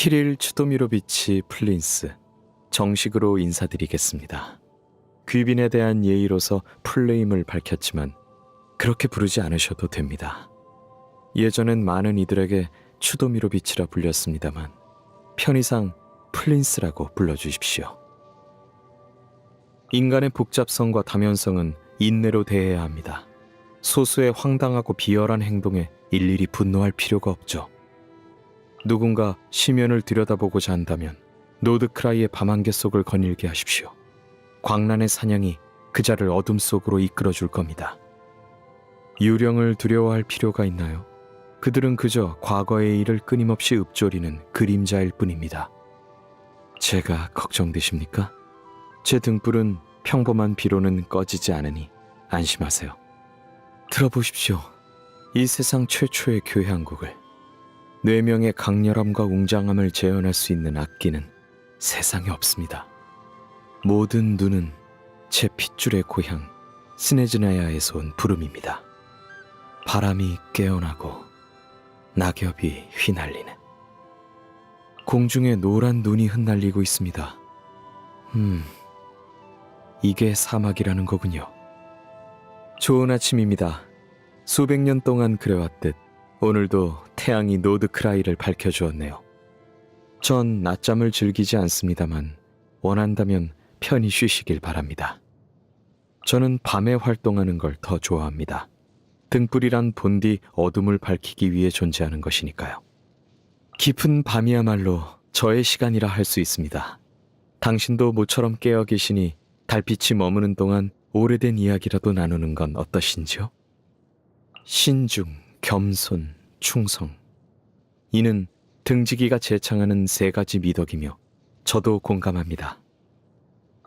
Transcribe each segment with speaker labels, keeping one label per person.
Speaker 1: 키릴 추도미로비치 플린스 정식으로 인사드리겠습니다. 귀빈에 대한 예의로서 풀네임을 밝혔지만 그렇게 부르지 않으셔도 됩니다. 예전엔 많은 이들에게 추도미로비치라 불렸습니다만 편의상 플린스라고 불러주십시오. 인간의 복잡성과 다면성은 인내로 대해야 합니다. 소수의 황당하고 비열한 행동에 일일이 분노할 필요가 없죠. 누군가 시면을 들여다보고자 한다면 노드크라이의 밤안개 속을 거닐게 하십시오. 광란의 사냥이 그 자를 어둠 속으로 이끌어 줄 겁니다. 유령을 두려워할 필요가 있나요? 그들은 그저 과거의 일을 끊임없이 읊조리는 그림자일 뿐입니다. 제가 걱정되십니까? 제 등불은 평범한 비로는 꺼지지 않으니 안심하세요. 들어보십시오. 이 세상 최초의 교회 한 곡을 뇌명의 강렬함과 웅장함을 재현할 수 있는 악기는 세상에 없습니다. 모든 눈은 제 핏줄의 고향 스네즈나야에서 온 부름입니다. 바람이 깨어나고 낙엽이 휘날리는 공중에 노란 눈이 흩날리고 있습니다. 음, 이게 사막이라는 거군요. 좋은 아침입니다. 수백 년 동안 그래왔듯 오늘도 태양이 노드크라이를 밝혀주었네요. 전 낮잠을 즐기지 않습니다만 원한다면 편히 쉬시길 바랍니다. 저는 밤에 활동하는 걸 더 좋아합니다. 등불이란 본디 어둠을 밝히기 위해 존재하는 것이니까요. 깊은 밤이야말로 저의 시간이라 할 수 있습니다. 당신도 모처럼 깨어 계시니 달빛이 머무는 동안 오래된 이야기라도 나누는 건 어떠신지요? 신중, 겸손, 충성. 이는 등지기가 제창하는 세 가지 미덕이며 저도 공감합니다.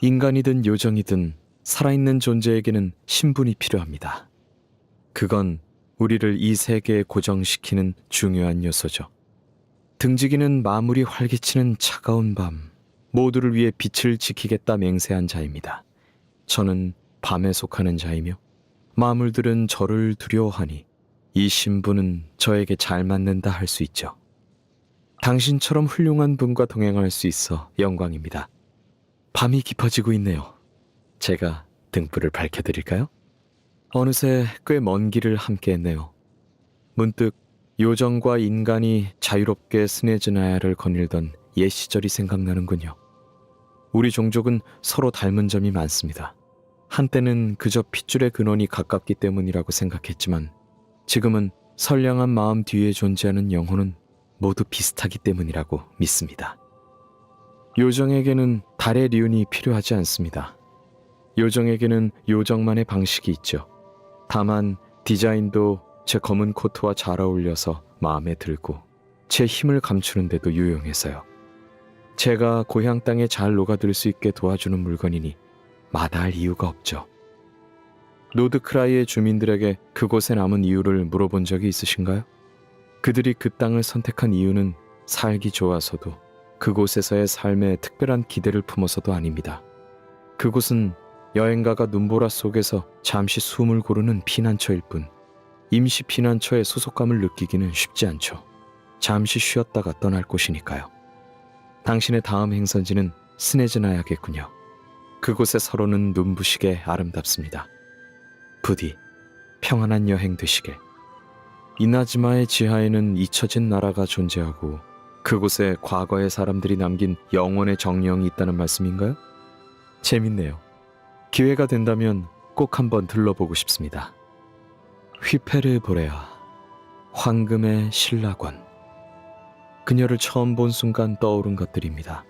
Speaker 1: 인간이든 요정이든 살아있는 존재에게는 신분이 필요합니다. 그건 우리를 이 세계에 고정시키는 중요한 요소죠. 등지기는 마무리 활기치는 차가운 밤, 모두를 위해 빛을 지키겠다 맹세한 자입니다. 저는 밤에 속하는 자이며 마물들은 저를 두려워하니 이 신분은 저에게 잘 맞는다 할 수 있죠. 당신처럼 훌륭한 분과 동행할 수 있어 영광입니다. 밤이 깊어지고 있네요. 제가 등불을 밝혀드릴까요? 어느새 꽤 먼 길을 함께 했네요. 문득 요정과 인간이 자유롭게 스네즈나야를 거닐던 옛 시절이 생각나는군요. 우리 종족은 서로 닮은 점이 많습니다. 한때는 그저 핏줄의 근원이 가깝기 때문이라고 생각했지만 지금은 선량한 마음 뒤에 존재하는 영혼은 모두 비슷하기 때문이라고 믿습니다. 요정에게는 달의 리운이 필요하지 않습니다. 요정에게는 요정만의 방식이 있죠. 다만 디자인도 제 검은 코트와 잘 어울려서 마음에 들고 제 힘을 감추는데도 유용해서요. 제가 고향 땅에 잘 녹아들 수 있게 도와주는 물건이니 마다할 이유가 없죠. 노드크라이의 주민들에게 그곳에 남은 이유를 물어본 적이 있으신가요? 그들이 그 땅을 선택한 이유는 살기 좋아서도 그곳에서의 삶에 특별한 기대를 품어서도 아닙니다. 그곳은 여행가가 눈보라 속에서 잠시 숨을 고르는 피난처일 뿐 임시 피난처의 소속감을 느끼기는 쉽지 않죠. 잠시 쉬었다가 떠날 곳이니까요. 당신의 다음 행선지는 스네즈나야겠군요. 그곳의 서로는 눈부시게 아름답습니다. 부디 평안한 여행 되시길. 이나즈마의 지하에는 잊혀진 나라가 존재하고 그곳에 과거의 사람들이 남긴 영혼의 정령이 있다는 말씀인가요? 재밌네요. 기회가 된다면 꼭 한번 들러보고 싶습니다. 휘페르 보레아, 황금의 신라권. 그녀를 처음 본 순간 떠오른 것들입니다.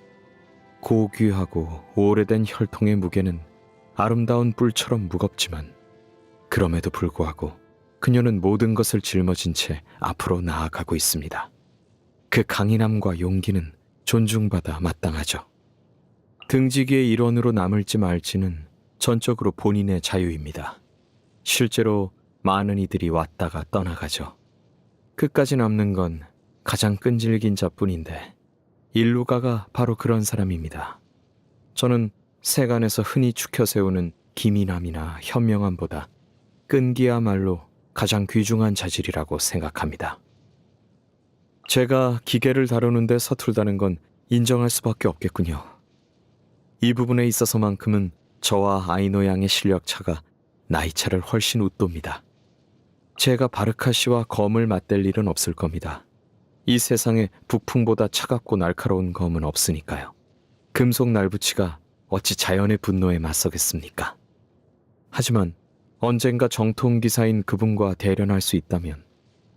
Speaker 1: 고귀하고 오래된 혈통의 무게는 아름다운 뿔처럼 무겁지만 그럼에도 불구하고 그녀는 모든 것을 짊어진 채 앞으로 나아가고 있습니다. 그 강인함과 용기는 존중받아 마땅하죠. 등지기의 일원으로 남을지 말지는 전적으로 본인의 자유입니다. 실제로 많은 이들이 왔다가 떠나가죠. 끝까지 남는 건 가장 끈질긴 자뿐인데 일루가가 바로 그런 사람입니다. 저는 세간에서 흔히 축혀 세우는 기민함이나 현명함보다 끈기야말로 가장 귀중한 자질이라고 생각합니다. 제가 기계를 다루는데 서툴다는 건 인정할 수밖에 없겠군요. 이 부분에 있어서만큼은 저와 아이노 양의 실력 차가 나이 차를 훨씬 웃돕니다. 제가 바르카 씨와 검을 맞댈 일은 없을 겁니다. 이 세상에 북풍보다 차갑고 날카로운 검은 없으니까요. 금속 날부치가 어찌 자연의 분노에 맞서겠습니까? 하지만 언젠가 정통 기사인 그분과 대련할 수 있다면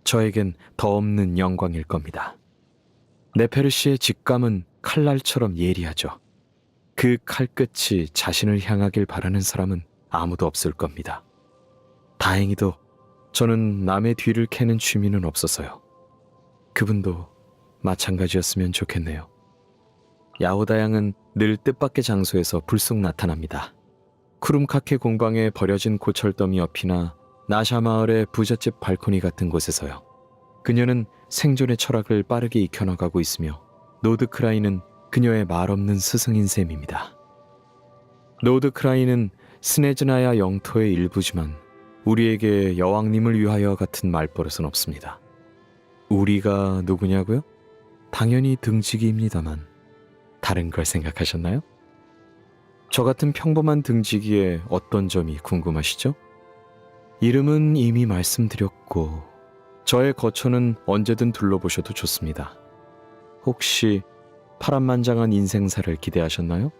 Speaker 1: 저에겐 더 없는 영광일 겁니다. 네페르 씨의 직감은 칼날처럼 예리하죠. 그 칼끝이 자신을 향하길 바라는 사람은 아무도 없을 겁니다. 다행히도 저는 남의 뒤를 캐는 취미는 없어서요. 그분도 마찬가지였으면 좋겠네요. 야오다 양은 늘 뜻밖의 장소에서 불쑥 나타납니다. 쿠름카케 공방에 버려진 고철더미 옆이나 나샤 마을의 부잣집 발코니 같은 곳에서요. 그녀는 생존의 철학을 빠르게 익혀나가고 있으며 노드크라이는 그녀의 말없는 스승인 셈입니다. 노드크라이는 스네즈나야 영토의 일부지만 우리에게 여왕님을 위하여 같은 말버릇은 없습니다. 우리가 누구냐고요? 당연히 등지기입니다만 다른 걸 생각하셨나요? 저 같은 평범한 등지기에 어떤 점이 궁금하시죠? 이름은 이미 말씀드렸고 저의 거처는 언제든 둘러보셔도 좋습니다. 혹시 파란만장한 인생사를 기대하셨나요?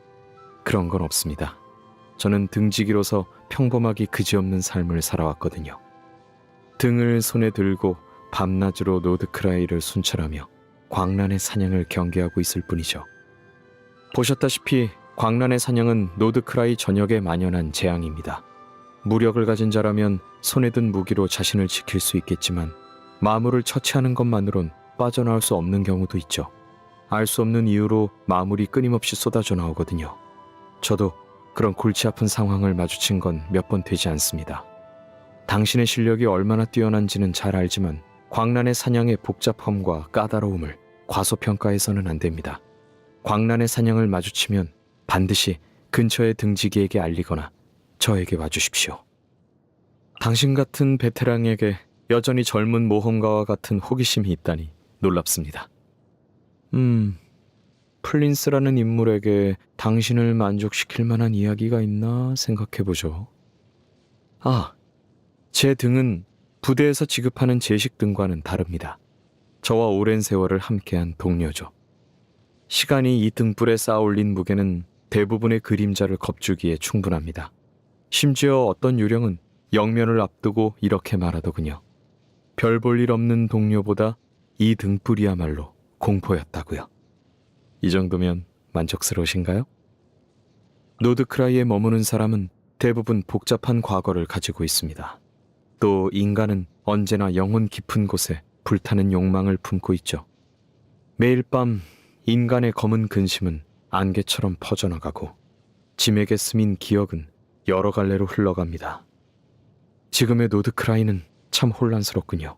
Speaker 1: 그런 건 없습니다. 저는 등지기로서 평범하기 그지없는 삶을 살아왔거든요. 등을 손에 들고 밤낮으로 노드크라이를 순찰하며 광란의 사냥을 경계하고 있을 뿐이죠. 보셨다시피 광란의 사냥은 노드크라이 전역에 만연한 재앙입니다. 무력을 가진 자라면 손에 든 무기로 자신을 지킬 수 있겠지만 마물을 처치하는 것만으론 빠져나올 수 없는 경우도 있죠. 알 수 없는 이유로 마물이 끊임없이 쏟아져 나오거든요. 저도 그런 골치 아픈 상황을 마주친 건 몇 번 되지 않습니다. 당신의 실력이 얼마나 뛰어난지는 잘 알지만 광란의 사냥의 복잡함과 까다로움을 과소평가해서는 안 됩니다. 광란의 사냥을 마주치면 반드시 근처의 등지기에게 알리거나 저에게 와주십시오. 당신 같은 베테랑에게 여전히 젊은 모험가와 같은 호기심이 있다니 놀랍습니다. 음, 플린스라는 인물에게 당신을 만족시킬 만한 이야기가 있나 생각해보죠. 아, 제 등은 부대에서 지급하는 제식 등과는 다릅니다. 저와 오랜 세월을 함께한 동료죠. 시간이 이 등불에 쌓아 올린 무게는 대부분의 그림자를 겁주기에 충분합니다. 심지어 어떤 유령은 영면을 앞두고 이렇게 말하더군요. 별 볼 일 없는 동료보다 이 등불이야말로 공포였다고요. 이 정도면 만족스러우신가요? 노드크라이에 머무는 사람은 대부분 복잡한 과거를 가지고 있습니다. 또 인간은 언제나 영혼 깊은 곳에 불타는 욕망을 품고 있죠. 매일 밤 인간의 검은 근심은 안개처럼 퍼져나가고 짐에게 스민 기억은 여러 갈래로 흘러갑니다. 지금의 노드크라이는 참 혼란스럽군요.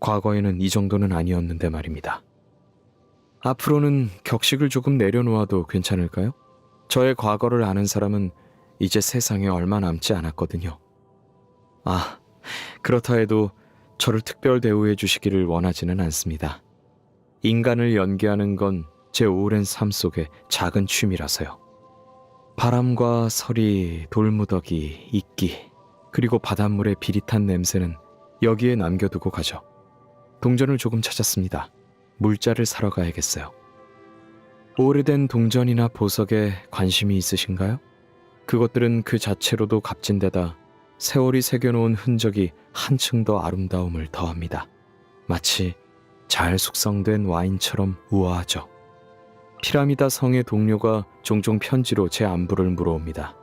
Speaker 1: 과거에는 이 정도는 아니었는데 말입니다. 앞으로는 격식을 조금 내려놓아도 괜찮을까요? 저의 과거를 아는 사람은 이제 세상에 얼마 남지 않았거든요. 아, 그렇다 해도 저를 특별 대우해 주시기를 원하지는 않습니다. 인간을 연기하는 건 제 오랜 삶 속의 작은 취미라서요. 바람과 서리, 돌무더기, 이끼, 그리고 바닷물의 비릿한 냄새는 여기에 남겨두고 가죠. 동전을 조금 찾았습니다. 물자를 사러 가야겠어요. 오래된 동전이나 보석에 관심이 있으신가요? 그것들은 그 자체로도 값진데다 세월이 새겨놓은 흔적이 한층 더 아름다움을 더합니다. 마치 잘 숙성된 와인처럼 우아하죠. 피라미다 성의 동료가 종종 편지로 제 안부를 물어옵니다.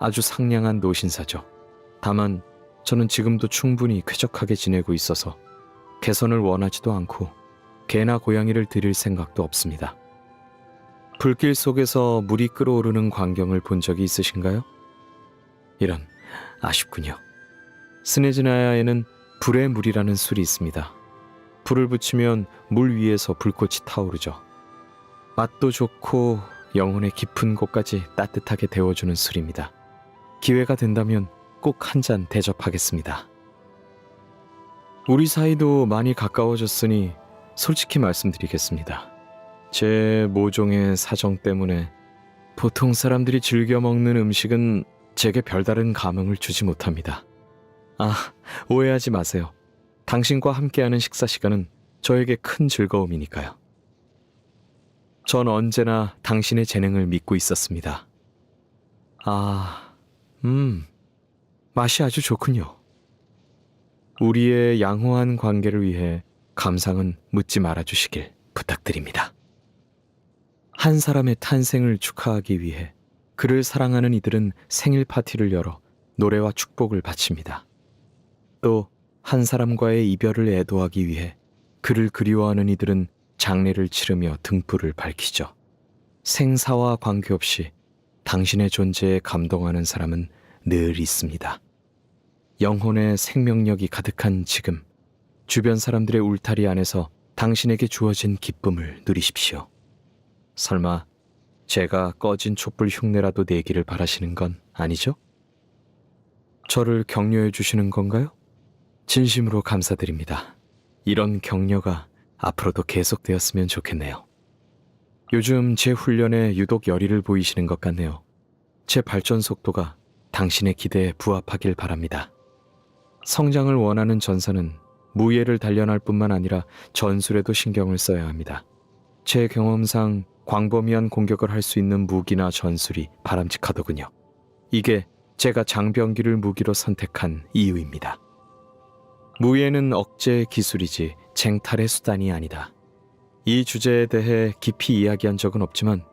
Speaker 1: 아주 상냥한 노신사죠. 다만 저는 지금도 충분히 쾌적하게 지내고 있어서 개선을 원하지도 않고 개나 고양이를 드릴 생각도 없습니다. 불길 속에서 물이 끓어오르는 광경을 본 적이 있으신가요? 이런 아쉽군요. 스네즈나야에는 불의 물이라는 술이 있습니다. 불을 붙이면 물 위에서 불꽃이 타오르죠. 맛도 좋고 영혼의 깊은 곳까지 따뜻하게 데워주는 술입니다. 기회가 된다면 꼭 한 잔 대접하겠습니다. 우리 사이도 많이 가까워졌으니 솔직히 말씀드리겠습니다. 제 모종의 사정 때문에 보통 사람들이 즐겨 먹는 음식은 제게 별다른 감흥을 주지 못합니다. 아, 오해하지 마세요. 당신과 함께하는 식사 시간은 저에게 큰 즐거움이니까요. 전 언제나 당신의 재능을 믿고 있었습니다. 아, 음, 맛이 아주 좋군요. 우리의 양호한 관계를 위해 감상은 묻지 말아주시길 부탁드립니다. 한 사람의 탄생을 축하하기 위해 그를 사랑하는 이들은 생일 파티를 열어 노래와 축복을 바칩니다. 또 한 사람과의 이별을 애도하기 위해 그를 그리워하는 이들은 장례를 치르며 등불을 밝히죠. 생사와 관계없이 당신의 존재에 감동하는 사람은 늘 있습니다. 영혼의 생명력이 가득한 지금, 주변 사람들의 울타리 안에서 당신에게 주어진 기쁨을 누리십시오. 설마 제가 꺼진 촛불 흉내라도 내기를 바라시는 건 아니죠? 저를 격려해 주시는 건가요? 진심으로 감사드립니다. 이런 격려가 앞으로도 계속되었으면 좋겠네요. 요즘 제 훈련에 유독 열의를 보이시는 것 같네요. 제 발전 속도가 당신의 기대에 부합하길 바랍니다. 성장을 원하는 전사는 무예를 단련할 뿐만 아니라 전술에도 신경을 써야 합니다. 제 경험상 광범위한 공격을 할 수 있는 무기나 전술이 바람직하더군요. 이게 제가 장병기를 무기로 선택한 이유입니다. 무예는 억제의 기술이지 쟁탈의 수단이 아니다. 이 주제에 대해 깊이 이야기한 적은 없지만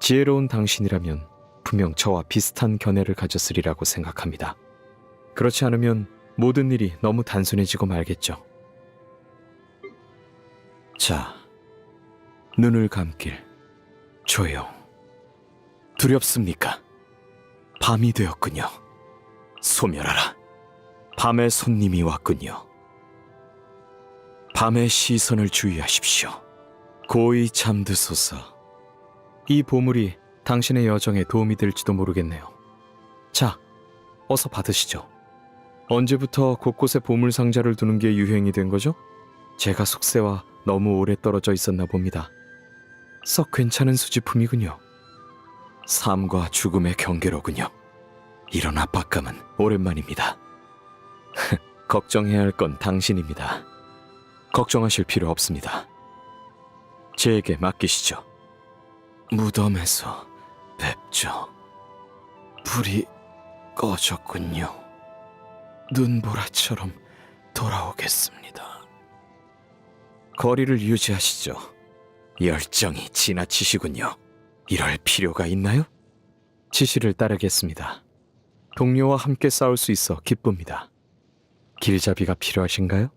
Speaker 1: 지혜로운 당신이라면 분명 저와 비슷한 견해를 가졌으리라고 생각합니다. 그렇지 않으면 모든 일이 너무 단순해지고 말겠죠. 자, 눈을 감길. 조용. 두렵습니까? 밤이 되었군요. 소멸하라. 밤의 손님이 왔군요. 밤의 시선을 주의하십시오. 고이 잠드소서. 이 보물이 당신의 여정에 도움이 될지도 모르겠네요. 자, 어서 받으시죠. 언제부터 곳곳에 보물 상자를 두는 게 유행이 된 거죠? 제가 속세와 너무 오래 떨어져 있었나 봅니다. 썩 괜찮은 수집품이군요. 삶과 죽음의 경계로군요. 이런 압박감은 오랜만입니다. 걱정해야 할 건 당신입니다. 걱정하실 필요 없습니다. 제게 맡기시죠. 무덤에서 뵙죠. 불이 꺼졌군요. 눈보라처럼 돌아오겠습니다. 거리를 유지하시죠. 열정이 지나치시군요. 이럴 필요가 있나요? 지시를 따르겠습니다. 동료와 함께 싸울 수 있어 기쁩니다. 길잡이가 필요하신가요?